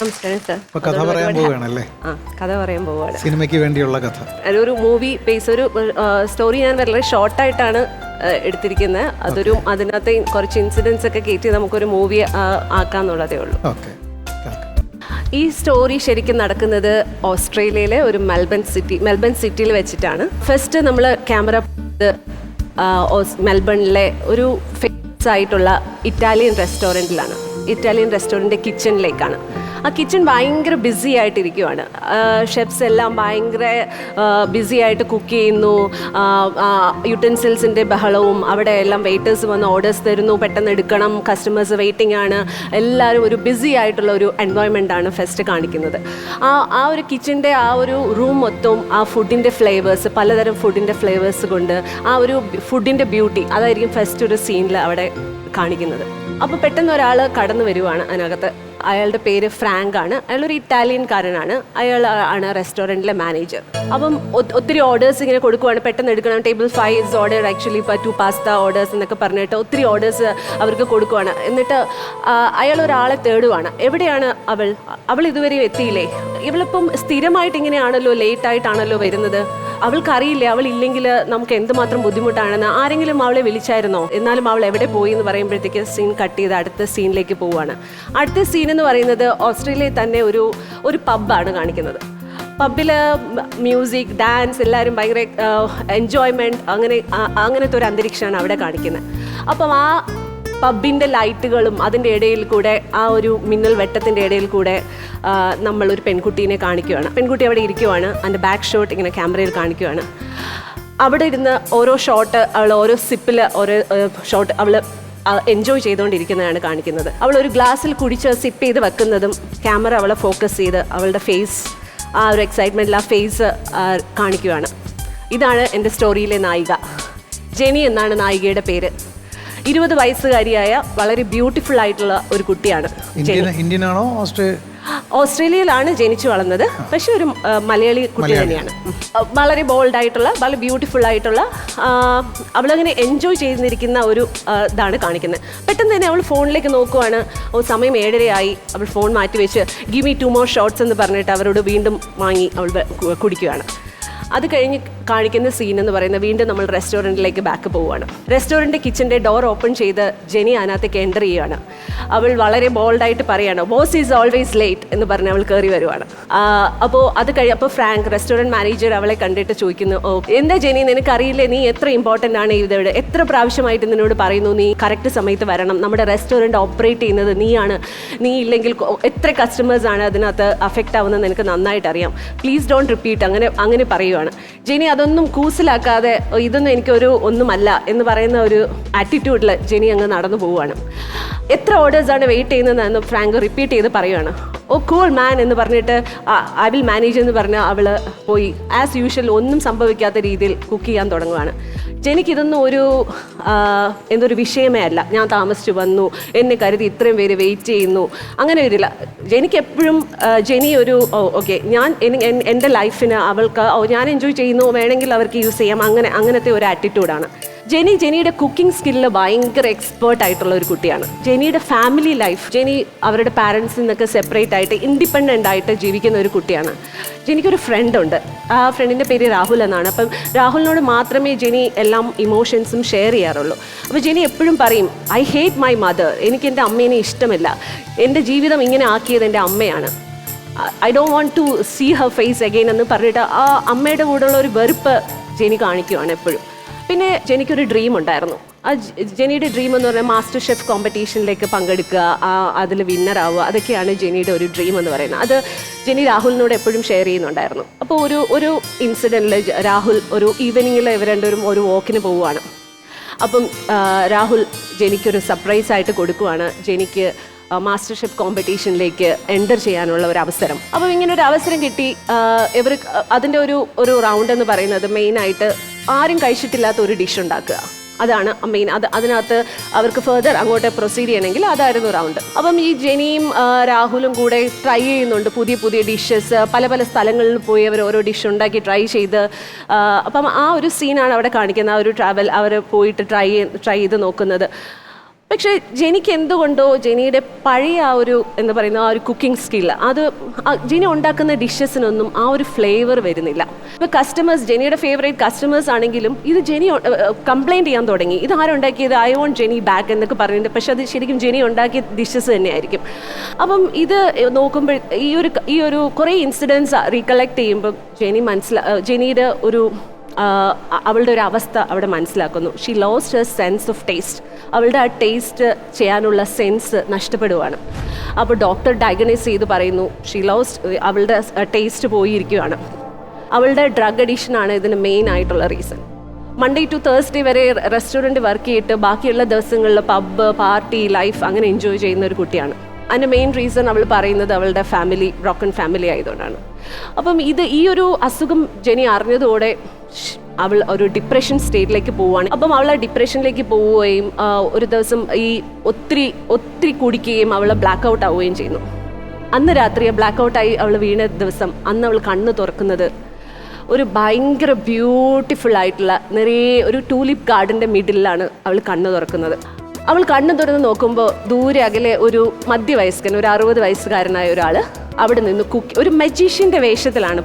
നമസ്കാരം സർ ഇപ്പൊ കഥ പറയാൻ പോവുകയാണല്ലേ? ആ കഥ പറയാൻ പോവുകയാണ്. സിനിമയ്ക്ക് വേണ്ടിയുള്ള കഥ. അതൊരു മൂവി ബേസ് ഒരു സ്റ്റോറി ഞാൻ വളരെ ഷോർട്ടായിട്ടാണ് എടുത്തിരിക്കുന്നത് അതൊരു അതിനകത്ത് കുറച്ച് ഇൻസിഡൻസ് ഒക്കെ കയറ്റി നമുക്കൊരു മൂവി ആക്കാന്നുള്ളതേ ഉള്ളൂ. ഓക്കെ ഈ സ്റ്റോറി ശരിക്കും നടക്കുന്നത് ഓസ്ട്രേലിയയിലെ ഒരു മെൽബൺ സിറ്റി മെൽബൺ സിറ്റിയിൽ വെച്ചിട്ടാണ്. ഫസ്റ്റ് നമ്മൾ ക്യാമറ മെൽബണിലെ ഒരു ഫേമസ് ആയിട്ടുള്ള ഇറ്റാലിയൻ റെസ്റ്റോറന്റിലാണ് ഇറ്റാലിയൻ റെസ്റ്റോറന്റ് കിച്ചണിലേക്കാണ് ആ കിച്ചൺ ഭയങ്കര ബിസി ആയിട്ടിരിക്കുവാണ്. ഷെഫ്സ് എല്ലാം ഭയങ്കര ബിസി ആയിട്ട് കുക്ക് ചെയ്യുന്നു. യുട്ടൻസിൽസിന്റെ ബഹളവും അവിടെ എല്ലാം വെയിറ്റേഴ്സ് വന്ന് ഓർഡേഴ്സ് തരുന്നു. പെട്ടെന്ന് എടുക്കണം. കസ്റ്റമേഴ്സ് വെയിറ്റിംഗ് ആണ്. എല്ലാവരും ഒരു ബിസി ആയിട്ടുള്ള ഒരു എൻവയോൺമെന്റ് ആണ് ഫെസ്റ്റ് കാണിക്കുന്നത്. ആ ആ ഒരു കിച്ചന്റെ ആ ഒരു റൂം മൊത്തവും ആ ഫുഡിന്റെ ഫ്ലേവേഴ്സ് പലതരം ഫുഡിന്റെ ഫ്ലേവേഴ്സ് കൊണ്ട് ആ ഒരു ഫുഡിന്റെ ബ്യൂട്ടി അതായിരിക്കും ഫസ്റ്റ് ഒരു സീനിൽ അവിടെ കാണിക്കുന്നത്. അപ്പോൾ പെട്ടെന്ന് ഒരാൾ കടന്നു വരുവാണ് അതിനകത്ത്. അയാളുടെ പേര് ഫ്രാങ്ക് ആണ്. അയാളൊരു ഇറ്റാലിയൻകാരനാണ് അയാൾ ആണ് റെസ്റ്റോറന്റിലെ മാനേജർ അപ്പം ഒത്തിരി ഓർഡേഴ്സ് ഇങ്ങനെ കൊടുക്കുവാണ്. പെട്ടെന്ന് എടുക്കണം. Table five is order actually ഇപ്പോൾ ടു പാസ്ത ഓർഡേഴ്സ് എന്നൊക്കെ പറഞ്ഞിട്ട് ഒത്തിരി ഓർഡേഴ്സ് അവർക്ക് കൊടുക്കുവാണ്. എന്നിട്ട് അയാൾ ഒരാളെ തേടുവാണ്. എവിടെയാണ് അവൾ? അവൾ ഇതുവരെയും എത്തിയില്ലേ? ഇവളിപ്പം സ്ഥിരമായിട്ട് ഇങ്ങനെയാണല്ലോ ലേറ്റായിട്ടാണല്ലോ വരുന്നത്. അവൾക്കറിയില്ല അവൾ ഇല്ലെങ്കിൽ നമുക്ക് എന്തുമാത്രം ബുദ്ധിമുട്ടാണെന്ന്. ആരെങ്കിലും അവളെ വിളിച്ചായിരുന്നോ? എന്നാലും അവൾ എവിടെ പോയി എന്ന് പറയുമ്പോഴത്തേക്ക് സീൻ കട്ട് ചെയ്ത് അടുത്ത സീനിലേക്ക് പോവുകയാണ് അടുത്ത സീൻ എന്ന് പറയുന്നത് ഓസ്ട്രേലിയയിൽ തന്നെ ഒരു ഒരു പബ്ബാണ് കാണിക്കുന്നത്. പബ്ബിൽ മ്യൂസിക് ഡാൻസ് എല്ലാവരും ഭയങ്കര എൻജോയ്മെന്റ് അങ്ങനെ അങ്ങനത്തെ ഒരു അന്തരീക്ഷമാണ് അവിടെ കാണിക്കുന്നത്. അപ്പം ആ പബ്ബിന്റെ ലൈറ്റുകളും അതിന്റെ ഇടയിൽ കൂടെ ആ ഒരു മിന്നൽ വെട്ടത്തിന്റെ ഇടയിൽ കൂടെ നമ്മളൊരു പെൺകുട്ടീനെ കാണിക്കുകയാണ് പെൺകുട്ടി അവിടെ ഇരിക്കുവാണ് അതിന്റെ ബാക്ക് ഷോട്ട് ഇങ്ങനെ ക്യാമറയിൽ കാണിക്കുകയാണ് അവിടെ ഇരുന്ന് ഓരോ ഷോട്ട് അവൾ ഓരോ സിപ്പിൽ ഓരോ ഷോട്ട് അവൾ എൻജോയ് ചെയ്തുകൊണ്ടിരിക്കുന്നതാണ് കാണിക്കുന്നത്. അവൾ ഒരു ഗ്ലാസ്സിൽ കുടിച്ച് സിപ്പ് ചെയ്ത് വെക്കുന്നതും ക്യാമറ അവളെ ഫോക്കസ് ചെയ്ത് അവളുടെ ഫേസ് ആ ഒരു എക്സൈറ്റ്മെന്റിൽ ആ ഫേസ് കാണിക്കുകയാണ്. ഇതാണ് എന്റെ സ്റ്റോറിയിലെ നായിക. ജെനി എന്നാണ് നായികയുടെ പേര്. ഇരുപത് വയസ്സുകാരിയായ വളരെ ബ്യൂട്ടിഫുൾ ആയിട്ടുള്ള ഒരു കുട്ടിയാണ് ഇന്ത്യൻ ഇന്ത്യൻ ആണോ? ഓസ്ട്രേ ഓസ്ട്രേലിയയിലാണ് ജനിച്ചു വളർന്നത്. പക്ഷെ ഒരു മലയാളി കുട്ടി തന്നെയാണ്. വളരെ ബോൾഡ് ആയിട്ടുള്ള വളരെ ബ്യൂട്ടിഫുൾ ആയിട്ടുള്ള അവളങ്ങനെ എൻജോയ് ചെയ്തിരിക്കുന്ന ഒരു ഇതാണ് കാണിക്കുന്നത്. പെട്ടെന്ന് തന്നെ അവൾ ഫോണിലേക്ക് നോക്കുവാണ്. ഓ സമയം ഏഴരയായി. അവൾ ഫോൺ മാറ്റി വെച്ച് give me two more shots എന്ന് പറഞ്ഞിട്ട് അവരോട് വീണ്ടും വാങ്ങി അവൾ കുടിക്കുകയാണ് അത് കഴിഞ്ഞ് കാണിക്കുന്ന സീൻ എന്ന് പറയുന്നത് വീണ്ടും നമ്മൾ റെസ്റ്റോറന്റിലേക്ക് ബാക്ക് പോവുകയാണ്. റെസ്റ്റോറന്റ് കിച്ചന്റെ ഡോർ ഓപ്പൺ ചെയ്ത് ജെനി അതിനകത്തേക്ക് എന്റർ ചെയ്യുകയാണ്. അവൾ വളരെ ബോൾഡായിട്ട് പറയുകയാണ് ബോസ് ഈസ് ഓൾവേസ് ലേറ്റ് എന്ന് പറഞ്ഞ് അവൾ കയറി വരുവാണ്. അപ്പോൾ അത് കഴി അപ്പോൾ ഫ്രാങ്ക് റെസ്റ്റോറന്റ് മാനേജർ അവളെ കണ്ടിട്ട് ചോദിക്കുന്നു ഓ എന്താ ജെനി നിനക്കറിയില്ലേ നീ എത്ര ഇമ്പോർട്ടന്റ് ആണ് ഇതോട് എത്ര പ്രാവശ്യമായിട്ട് നിന്നോട് പറയുന്നു നീ കറക്റ്റ് സമയത്ത് വരണം. നമ്മുടെ റെസ്റ്റോറന്റ് ഓപ്പറേറ്റ് ചെയ്യുന്നത് നീയാണ്. നീ ഇല്ലെങ്കിൽ എത്ര കസ്റ്റമേഴ്സാണ് അതിനകത്ത് അഫക്റ്റ് ആവുന്നത് നിനക്ക് നന്നായിട്ട് അറിയാം. പ്ലീസ് ഡോണ്ട് റിപ്പീറ്റ് അങ്ങനെ അങ്ങനെ പറയുവാണ് ജെനി അതൊന്നും കൂസിലാക്കാതെ "ഓ, ഇതൊന്നും എനിക്കൊരു ഒന്നുമല്ല എന്ന് പറയുന്ന ഒരു ആറ്റിറ്റ്യൂഡിൽ ജെനി അങ്ങ് നടന്നു പോവുകയാണ് എത്ര ഓർഡേഴ്സാണ് വെയിറ്റ് ചെയ്യുന്നതെന്ന് ഫ്രാങ്ക് റിപ്പീറ്റ് ചെയ്ത് പറയുകയാണ് ഓ കൂൾ മാൻ എന്ന് പറഞ്ഞിട്ട് ഐ വിൽ മാനേജ് എന്ന് പറഞ്ഞ് അവൾ പോയി. ആസ് യൂഷ്വൽ ഒന്നും സംഭവിക്കാത്ത രീതിയിൽ കുക്ക് ചെയ്യാൻ തുടങ്ങുകയാണ് ജെനിക്ക് ഇതൊന്നും ഒരു എന്തൊരു വിഷയമേ അല്ല. ഞാൻ താമസിച്ചു വന്നു. എന്നെ കരുതി ഇത്രയും പേര് വെയിറ്റ് ചെയ്യുന്നു. അങ്ങനെ വരില്ല എനിക്കെപ്പോഴും ജെനി ഒരു ഓക്കെ ഞാൻ എന്റെ ലൈഫിന് അവൾക്ക് ഞാൻ എൻജോയ് ചെയ്യുന്നു. വേണമെങ്കിൽ അവർക്ക് യൂസ് ചെയ്യാം. അങ്ങനെ അങ്ങനത്തെ ഒരു ആറ്റിറ്റ്യൂഡാണ് ജെനി ജെനിയുടെ കുക്കിംഗ് സ്കില്ലിൽ ഭയങ്കര എക്സ്പേർട്ട് ആയിട്ടുള്ള ഒരു കുട്ടിയാണ്. ജെനിയുടെ ഫാമിലി ലൈഫ് ജെനി അവരുടെ പാരൻസിൽ നിന്നൊക്കെ സെപ്പറേറ്റ് ആയിട്ട് ഇൻഡിപെൻഡന്റ് ആയിട്ട് ജീവിക്കുന്ന ഒരു കുട്ടിയാണ്. ജെനിക്കൊരു ഫ്രണ്ട് ഉണ്ട്. ആ ഫ്രണ്ടിന്റെ പേര് രാഹുൽ എന്നാണ്. അപ്പം രാഹുലിനോട് മാത്രമേ ജെനി എല്ലാം ഇമോഷൻസും ഷെയർ ചെയ്യാറുള്ളൂ. അപ്പോൾ ജെനി എപ്പോഴും പറയും ഐ ഹേറ്റ് മൈ മദർ എനിക്ക് എന്റെ അമ്മേനെ ഇഷ്ടമില്ല. എന്റെ ജീവിതം ഇങ്ങനെ ആക്കിയത് എന്റെ അമ്മയാണ്. I don't want to see her face again എന്ന് പറഞ്ഞിട്ട് ആ അമ്മയുടെ കൂടെയുള്ള ഒരു വെറുപ്പ് ജെനി കാണിക്കുവാണ് എപ്പോഴും. പിന്നെ ജെനിക്കൊരു ഡ്രീം ഉണ്ടായിരുന്നു. ആ ജെനിയുടെ ഡ്രീം എന്ന് പറഞ്ഞാൽ മാസ്റ്റർ ഷെഫ് കോമ്പറ്റീഷനിലേക്ക് പങ്കെടുക്കുക അതിൽ വിന്നർ ആവുക അതൊക്കെയാണ് ജെനിയുടെ ഒരു ഡ്രീം എന്ന് പറയുന്നത്. അത് ജെനി രാഹുലിനോട് എപ്പോഴും ഷെയർ ചെയ്യുന്നുണ്ടായിരുന്നു. അപ്പോൾ ഒരു ഒരു ഇൻസിഡന്റിൽ രാഹുൽ ഒരു ഈവനിങ്ങിൽ ഇവർ രണ്ടുപേരും ഒരു വോക്കിന് പോവുകയാണ്. അപ്പം രാഹുൽ ജെനിക്കൊരു സർപ്രൈസ് ആയിട്ട് കൊടുക്കുവാണ്. ജെനിക്ക് മാസ്റ്റർ ഷെഫ് കോമ്പറ്റീഷനിലേക്ക് എന്റർ ചെയ്യാനുള്ള ഒരു അവസരം. അപ്പം ഇങ്ങനെ ഒരു അവസരം കിട്ടി. ഇവർ അതിന്റെ ഒരു ഒരു റൗണ്ട് എന്ന് പറയുന്നത് മെയിനായിട്ട് ആരും കഴിച്ചിട്ടില്ലാത്ത ഒരു ഡിഷ് ഉണ്ടാക്കുക. അതാണ് മെയിൻ അത് അതിനകത്ത് അവർക്ക് ഫെർദർ അങ്ങോട്ട് പ്രൊസീഡ് ചെയ്യണമെങ്കിൽ അതായിരുന്നു റൗണ്ട് അപ്പം ഈ ജെനിയും രാഹുലും കൂടെ ട്രൈ ചെയ്യുന്നുണ്ട് പുതിയ പുതിയ ഡിഷസ് പല പല സ്ഥലങ്ങളിൽ പോയി അവർ ഓരോ ഡിഷ് ഉണ്ടാക്കി ട്രൈ ചെയ്ത് അപ്പം ആ ഒരു സീനാണ് അവിടെ കാണിക്കുന്നത് ആ ഒരു ട്രാവൽ അവർ പോയിട്ട് ട്രൈ ട്രൈ ചെയ്ത് നോക്കുന്നത്. പക്ഷേ ജെനിക്ക് എന്തുകൊണ്ടോ ജെനിയുടെ പഴയ ആ ഒരു എന്താ പറയുന്ന ആ ഒരു കുക്കിംഗ് സ്കിൽ അത് ജെനി ഉണ്ടാക്കുന്ന ഡിഷസിനൊന്നും ആ ഒരു ഫ്ലേവർ വരുന്നില്ല. ഇപ്പോൾ കസ്റ്റമേഴ്സ് ജെനിയുടെ ഫേവറേറ്റ് കസ്റ്റമേഴ്സ് ആണെങ്കിലും ഇത് ജെനി കംപ്ലൈന്റ് ചെയ്യാൻ തുടങ്ങി. ഇത് ആരുണ്ടാക്കിയത്? ഐ വോണ്ട് ജെനി ബാക്ക് എന്നൊക്കെ പറഞ്ഞിട്ട് പക്ഷേ അത് ശരിക്കും ജെനി ഉണ്ടാക്കിയ ഡിഷസ് തന്നെയായിരിക്കും. അപ്പം ഇത് നോക്കുമ്പോൾ ഈ ഒരു ഈ ഒരു കുറേ ഇൻസിഡൻസ് റീകളക്ട് ചെയ്യുമ്പോൾ ജെനി മനസ്സിലാ ജെനിയുടെ ഒരു അവളുടെ ഒരു അവസ്ഥ അവിടെ മനസ്സിലാക്കുന്നു. She lost a sense of taste അവളുടെ ആ ടേസ്റ്റ് ചെയ്യാനുള്ള സെൻസ് നഷ്ടപ്പെടുവാണ്. അപ്പോൾ ഡോക്ടർ ഡയഗ്നൈസ് ചെയ്ത് പറയുന്നു ഷീ ലോസ്റ്റ് അവളുടെ ടേസ്റ്റ് പോയിരിക്കുകയാണ്. അവളുടെ ഡ്രഗ് അഡിക്ഷനാണ് ഇതിന് മെയിൻ ആയിട്ടുള്ള റീസൺ മൺഡേ ടു തേഴ്സ്ഡേ വരെ റെസ്റ്റോറന്റ് വർക്ക് ചെയ്തിട്ട് ബാക്കിയുള്ള ദിവസങ്ങളിൽ പബ്ബ് പാർട്ടി ലൈഫ് അങ്ങനെ എൻജോയ് ചെയ്യുന്ന ഒരു കുട്ടിയാണ്. അതിന്റെ മെയിൻ റീസൺ അവൾ പറയുന്നത് അവളുടെ ഫാമിലി ബ്രോക്കൺ ഫാമിലി ആയതുകൊണ്ടാണ്. അപ്പം ഇത് ഈ ഒരു അസുഖം ജെനി അറിഞ്ഞതോടെ അവൾ ഒരു ഡിപ്രഷൻ സ്റ്റേറ്റിലേക്ക് പോവുകയാണ് അപ്പം അവൾ ആ ഡിപ്രഷനിലേക്ക് പോവുകയും ഒരു ദിവസം ഈ ഒത്തിരി ഒത്തിരി കുടിക്കുകയും അവൾ ബ്ലാക്ക് ഔട്ട് ആവുകയും ചെയ്യുന്നു. അന്ന് രാത്രി ബ്ലാക്ക് ഔട്ടായി അവൾ വീണ ദിവസം അന്ന് അവൾ കണ്ണ് തുറക്കുന്നത് ഒരു ഭയങ്കര ബ്യൂട്ടിഫുൾ ആയിട്ടുള്ള നിറയെ ഒരു ടൂലിപ്പ് ഗാർഡന്റെ മിഡിലാണ് അവൾ കണ്ണ് തുറക്കുന്നത്. അവൾ കണ്ണു തുറന്ന് നോക്കുമ്പോൾ ദൂരെ അകലെ ഒരു മധ്യവയസ്കൻ ഒരു അറുപത് വയസ്സുകാരനായ ഒരാൾ അവിടെ നിന്ന് കുക്ക് ഒരു മജീഷ്യന്റെ വേഷത്തിലാണ്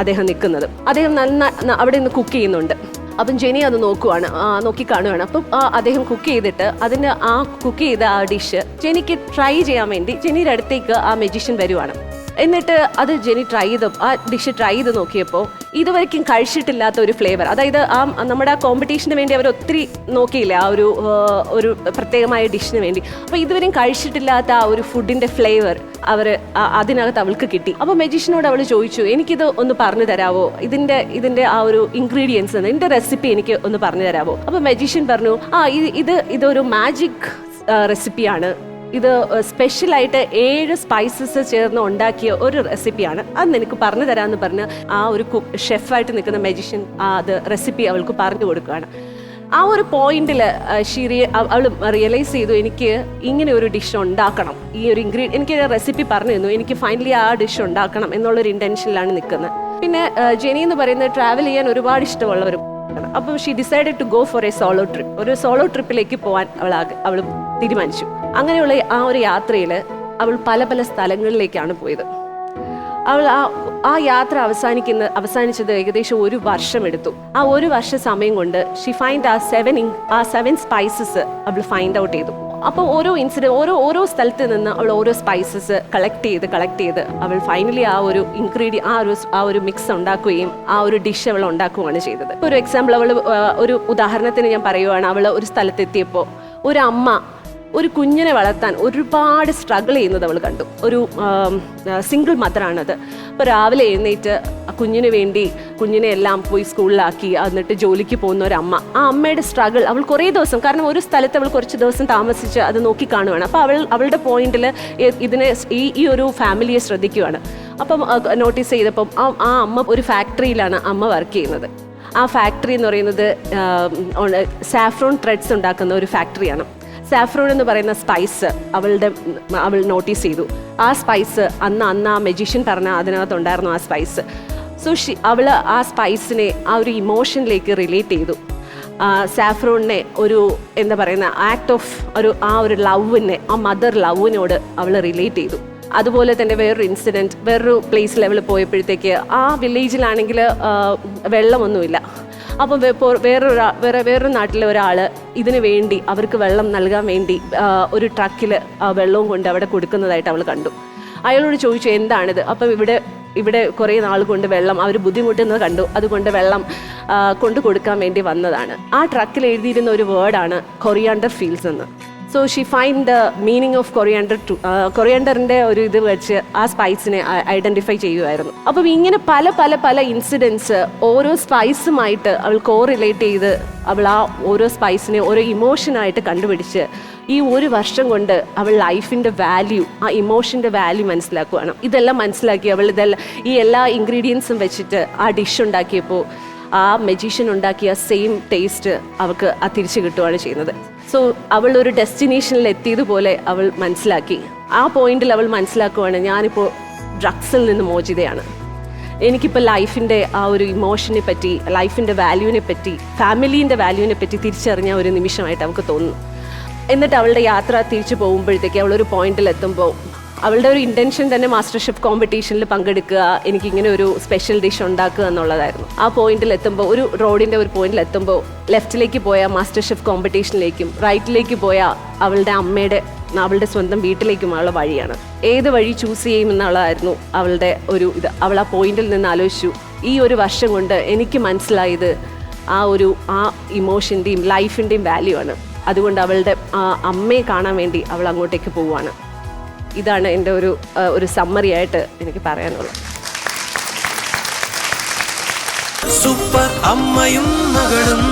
അദ്ദേഹം നിൽക്കുന്നത്. അദ്ദേഹം നന്ന അവിടെ നിന്ന് കുക്ക് ചെയ്യുന്നുണ്ട്. അപ്പം ജെനി അത് നോക്കുവാണ് നോക്കി കാണുവാണ്. അപ്പം അദ്ദേഹം കുക്ക് ചെയ്തിട്ട് അതിന് ആ കുക്ക് ചെയ്ത ആ ഡിഷ് ജെനിക്ക് ട്രൈ ചെയ്യാൻ വേണ്ടി ജെനിയുടെ അടുത്തേക്ക് ആ മെജീഷ്യൻ വരുവാണ്. എന്നിട്ട് അത് ജെനി ട്രൈ ചെയ്തു ആ ഡിഷ് ട്രൈ ചെയ്ത് നോക്കിയപ്പോൾ ഇതുവരെയ്ക്കും കഴിച്ചിട്ടില്ലാത്ത ഒരു ഫ്ലേവർ അതായത് ആ നമ്മുടെ ആ കോമ്പറ്റീഷന് വേണ്ടി അവർ ഒത്തിരി നോക്കിയില്ല ആ ഒരു ഒരു പ്രത്യേകമായ ഡിഷിന് വേണ്ടി. അപ്പോൾ ഇതുവരെയും കഴിച്ചിട്ടില്ലാത്ത ആ ഒരു ഫുഡിന്റെ ഫ്ലേവർ അവർ അതിനകത്ത് അവൾക്ക് കിട്ടി. അപ്പോൾ മെജീഷ്യനോട് അവൾ ചോദിച്ചു എനിക്കിത് ഒന്ന് പറഞ്ഞു തരാവോ? ഇതിന്റെ ഇതിന്റെ ആ ഒരു ഇൻഗ്രീഡിയൻസ് ഇതിന്റെ റെസിപ്പി എനിക്ക് ഒന്ന് പറഞ്ഞു തരാവോ? അപ്പോൾ മെജീഷ്യൻ പറഞ്ഞു ആ ഇത് ഇത് ഇതൊരു മാജിക് റെസിപ്പിയാണ് ഇത് സ്പെഷ്യലായിട്ട് ഏഴ് സ്പൈസസ് ചേർന്ന് ഉണ്ടാക്കിയ ഒരു റെസിപ്പിയാണ് അത് നിനക്ക് പറഞ്ഞു തരാമെന്ന് പറഞ്ഞ് ആ ഒരു കുക്ക് ഷെഫായിട്ട് നിൽക്കുന്ന മെജിഷ്യൻ അത് റെസിപ്പി അവൾക്ക് പറഞ്ഞു കൊടുക്കുകയാണ്. ആ ഒരു പോയിന്റിൽ ഷീറി അവൾ റിയലൈസ് ചെയ്തു എനിക്ക് ഇങ്ങനെ ഒരു ഡിഷ് ഉണ്ടാക്കണം. ഈ ഒരു ഇൻഗ്രീ എനിക്ക് റെസിപ്പി പറഞ്ഞു തന്നു. എനിക്ക് ഫൈനലി ആ ഡിഷ് ഉണ്ടാക്കണം എന്നുള്ളൊരു ഇന്റൻഷനിലാണ് നിൽക്കുന്നത്. പിന്നെ ജെനി എന്ന് പറയുന്നത് ട്രാവൽ ചെയ്യാൻ ഒരുപാട് ഇഷ്ടമുള്ള ഒരു അപ്പോൾ she decided to go for a solo trip ഒരു സോളോ ട്രിപ്പിലേക്ക് പോകാൻ അവൾ അവൾ തീരുമാനിച്ചു. അങ്ങനെയുള്ള ആ ഒരു യാത്രയിൽ അവൾ പല പല സ്ഥലങ്ങളിലേക്കാണ് പോയത്. അവൾ ആ ആ യാത്ര അവസാനിക്കുന്ന അവസാനിച്ചത് ഏകദേശം ഒരു വർഷം എടുത്തു ആ ഒരു വർഷ സമയം കൊണ്ട് ഷി ഫൈൻഡ് ആ സെവൻ ആ സെവൻ സ്പൈസസ് അവൾ ഫൈൻഡ് ഔട്ട് ചെയ്തു. അപ്പോൾ ഓരോ ഇൻസിഡന്റ് ഓരോ ഓരോ സ്ഥലത്ത് നിന്ന് അവൾ ഓരോ സ്പൈസസ് കളക്ട് ചെയ്ത് കളക്ട് ചെയ്ത് അവൾ ഫൈനലി ആ ഒരു ഇൻഗ്രീഡിയ ആ ഒരു ആ ഒരു മിക്സ് ഉണ്ടാക്കുകയും ആ ഒരു ഡിഷ് അവൾ ഉണ്ടാക്കുകയാണ് ചെയ്തത്. ഒരു എക്സാമ്പിൾ അവൾ ഒരു ഉദാഹരണത്തിന് ഞാൻ പറയുവാണ്. അവൾ ഒരു സ്ഥലത്തെത്തിയപ്പോൾ ഒരു അമ്മ ഒരു കുഞ്ഞിനെ വളർത്താൻ ഒരുപാട് സ്ട്രഗിൾ ചെയ്യുന്നത് അവൾ കണ്ടു. ഒരു സിംഗിൾ മദറാണത് അപ്പോൾ രാവിലെ എഴുന്നേറ്റ് കുഞ്ഞിന് വേണ്ടി കുഞ്ഞിനെ എല്ലാം പോയി സ്കൂളിലാക്കി എന്നിട്ട് ജോലിക്ക് പോകുന്ന ഒരു അമ്മ. ആ അമ്മയുടെ സ്ട്രഗിൾ അവൾ കുറേ ദിവസം കാരണം ഒരു സ്ഥലത്ത് അവൾ കുറച്ച് ദിവസം താമസിച്ച് അത് നോക്കി കാണുവാണ്. അപ്പോൾ അവൾ അവളുടെ പോയിന്റിൽ ഇതിനെ ഈ ഈ ഒരു ഫാമിലിയെ ശ്രദ്ധിക്കുകയാണ് അപ്പം നോട്ടീസ് ചെയ്തപ്പം ആ ആ അമ്മ ഒരു ഫാക്ടറിയിലാണ് അമ്മ വർക്ക് ചെയ്യുന്നത്. ആ ഫാക്ടറി എന്ന് പറയുന്നത് സാഫ്രോൺ ത്രെഡ്സ് ഉണ്ടാക്കുന്ന ഒരു ഫാക്ടറിയാണ് സാഫ്രോൺ എന്ന് പറയുന്ന സ്പൈസ് അവളുടെ അവൾ നോട്ടീസ് ചെയ്തു. ആ സ്പൈസ് അന്ന് അന്ന് ആ മെജീഷ്യൻ പറഞ്ഞ അതിനകത്തുണ്ടായിരുന്നു ആ സ്പൈസ് സോ ഷി അവൾ ആ സ്പൈസിനെ ആ ഒരു ഇമോഷനിലേക്ക് റിലേറ്റ് ചെയ്തു. സാഫ്രോണിനെ ഒരു എന്താ പറയുന്ന ആക്ട് ഓഫ് ഒരു ആ ഒരു ലവിനെ ആ മദർ ലവിനോട് അവൾ റിലേറ്റ് ചെയ്തു. അതുപോലെ തന്നെ വേറൊരു ഇൻസിഡന്റ് വേറൊരു പ്ലേസിൽ അവൾ പോയപ്പോഴത്തേക്ക് ആ വില്ലേജിലാണെങ്കിൽ വെള്ളമൊന്നുമില്ല അപ്പം വേറൊരാ വേറെ വേറൊരു നാട്ടിലെ ഒരാൾ ഇതിനു വേണ്ടി അവർക്ക് വെള്ളം നൽകാൻ വേണ്ടി ഒരു ട്രക്കിൽ വെള്ളവും കൊണ്ട് അവിടെ കൊടുക്കുന്നതായിട്ട് അവൾ കണ്ടു. അയാളോട് ചോദിച്ചു എന്താണിത്? അപ്പം ഇവിടെ ഇവിടെ കുറേ നാൾ കൊണ്ട് വെള്ളം അവർ ബുദ്ധിമുട്ടുന്നത് കണ്ടു. അതുകൊണ്ട് വെള്ളം കൊണ്ടു കൊടുക്കാൻ വേണ്ടി വന്നതാണ്. ആ ട്രക്കിൽ എഴുതിയിരുന്ന ഒരു വേർഡാണ് കൊറിയാണ്ടർ ഫീൽസ് എന്ന്. So she find the meaning of coriander to കൊറിയാണ്ടറിന്റെ ഒരു ഇത് വെച്ച് ആ സ്പൈസിനെ ഐഡന്റിഫൈ ചെയ്യുമായിരുന്നു അപ്പം ഇങ്ങനെ പല പല പല ഇൻസിഡൻസ് ഓരോ സ്പൈസുമായിട്ട് അവൾ കോ റിലേറ്റ് ചെയ്ത് അവൾ ആ ഓരോ സ്പൈസിനെ ഓരോ ഇമോഷനായിട്ട് കണ്ടുപിടിച്ച് ഈ ഒരു വർഷം കൊണ്ട് അവൾ ലൈഫിന്റെ വാല്യൂ ആ ഇമോഷന്റെ വാല്യൂ മനസ്സിലാക്കുകയാണ് ഇതെല്ലാം മനസ്സിലാക്കി അവൾ ഇതെല്ലാം ഈ എല്ലാ ഇൻഗ്രീഡിയൻസും വെച്ചിട്ട് ആ ഡിഷ് ഉണ്ടാക്കിയപ്പോൾ ആ മെജീഷ്യൻ ഉണ്ടാക്കിയ സെയിം ടേസ്റ്റ് അവൾക്ക് ആ തിരിച്ചു കിട്ടുകയാണ് ചെയ്യുന്നത്. സോ അവൾ ഒരു ഡെസ്റ്റിനേഷനിൽ എത്തിയതുപോലെ അവൾ മനസ്സിലാക്കി. ആ പോയിന്റിൽ അവൾ മനസ്സിലാക്കുവാണ് ഞാനിപ്പോൾ ഡ്രഗ്സിൽ നിന്ന് മോചിതയാണ്. എനിക്കിപ്പോൾ ലൈഫിന്റെ ആ ഒരു ഇമോഷനെ പറ്റി ലൈഫിന്റെ വാല്യൂവിനെ പറ്റി ഫാമിലീന്റെ വാല്യൂവിനെ പറ്റി തിരിച്ചറിഞ്ഞ ഒരു നിമിഷമായിട്ട് അവൾക്ക് തോന്നുന്നു. എന്നിട്ട് അവളുടെ യാത്ര തിരിച്ചു പോകുമ്പോഴത്തേക്ക് അവളൊരു പോയിന്റിൽ എത്തുമ്പോൾ അവളുടെ ഒരു ഇന്റൻഷൻ തന്നെ മാസ്റ്റർ ഷെഫ് കോമ്പറ്റീഷനിൽ പങ്കെടുക്കുക എനിക്കിങ്ങനെ ഒരു സ്പെഷ്യൽ ഡിഷ് ഉണ്ടാക്കുക എന്നുള്ളതായിരുന്നു. ആ പോയിന്റിൽ എത്തുമ്പോൾ ഒരു റോഡിന്റെ ഒരു പോയിന്റിൽ എത്തുമ്പോൾ ലെഫ്റ്റിലേക്ക് പോയ മാസ്റ്റർ ഷെഫ് കോമ്പറ്റീഷനിലേക്കും റൈറ്റിലേക്ക് പോയ അവളുടെ അമ്മയുടെ അവളുടെ സ്വന്തം വീട്ടിലേക്കുമുള്ള വഴിയാണ്. ഏത് വഴി ചൂസ് ചെയ്യുമെന്നുള്ളതായിരുന്നു അവളുടെ ഒരു ഇത്. അവൾ ആ പോയിന്റിൽ നിന്ന് ആലോചിച്ചു. ഈ ഒരു വർഷം കൊണ്ട് എനിക്ക് മനസ്സിലായത് ആ ഒരു ആ ഇമോഷന്റെയും ലൈഫിന്റെയും വാല്യൂ ആണ്. അതുകൊണ്ട് അവളുടെ അമ്മയെ കാണാൻ വേണ്ടി അവൾ അങ്ങോട്ടേക്ക് പോവുകയാണ് ഇതാണ് എന്റെ ഒരു ഒരു സമ്മറി ആയിട്ട് എനിക്ക് പറയാനുള്ളത്. സൂപ്പർ അമ്മയും മകളും